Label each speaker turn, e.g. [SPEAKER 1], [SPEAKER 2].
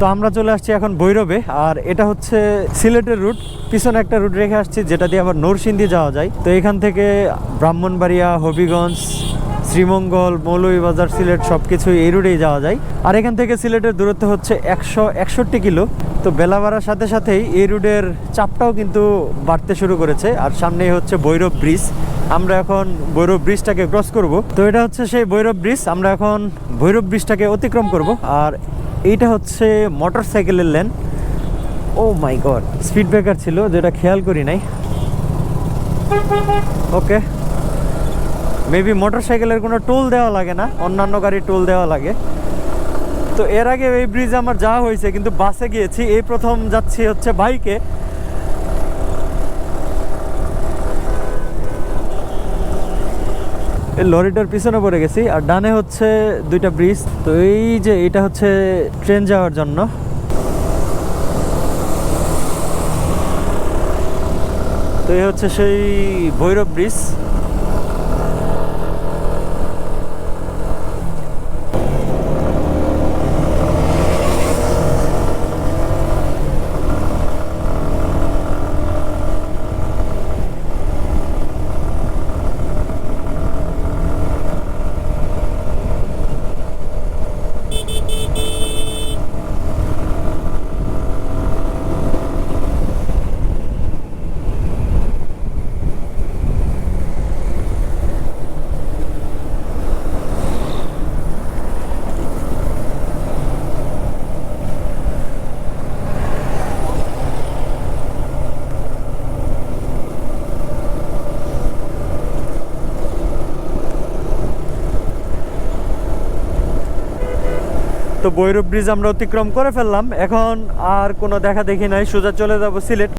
[SPEAKER 1] তো আমরা চলে আসছি এখন ভৈরবে, আর এটা হচ্ছে সিলেটের রুট পিছনে একটা রুট রেখে আসছি, যেটা দিয়ে আবার নরসিংদী যাওয়া যায়। তো এখান থেকে ব্রাহ্মণবাড়িয়া, হবিগঞ্জ, শ্রীমঙ্গল, মৌলভীবাজার, সিলেট সব কিছুই এই রুটেই যাওয়া যায়। আর এখান থেকে সিলেটের দূরত্ব হচ্ছে একশো একষট্টি কিলো। তো বেলা বাড়ার সাথে সাথেই এই রুটের চাপটাও কিন্তু বাড়তে শুরু করেছে। আর সামনেই হচ্ছে ভৈরব ব্রিজ আমরা এখন ভৈরব ব্রিজটাকে ক্রস করব। তো এটা হচ্ছে সেই ভৈরব ব্রিজ আমরা এখন ভৈরব ব্রিজটাকে অতিক্রম করব। আর এইটা হচ্ছে মোটর সাইকেলের lane oh my god speed breaker ছিল, যেটা খেয়াল করি নাই। ওকে মেবি মোটর সাইকেলের কোনো টোল দেওয়া লাগে না, অন্যান্য গাড়ি টোল দেওয়া লাগে। তো এর আগে এই ব্রিজ আমার যাওয়া হয়েছে, কিন্তু বাসে গিয়েছি। এই প্রথম যাচ্ছি হচ্ছে বাইকে এই লরিটার পিছনে পড়ে গেছি, আর ডানে হচ্ছে দুইটা ব্রিজ। তো এই যে এটা হচ্ছে ট্রেন যাওয়ার জন্য। তো এই হচ্ছে সেই ভৈরব ব্রিজ। তো বৈরব ব্রিজ আমরা অতিক্রম করে ফেললাম। এখন আর কোনো দেখা দেখি নাই। সোজা চলে যাব সিলেট।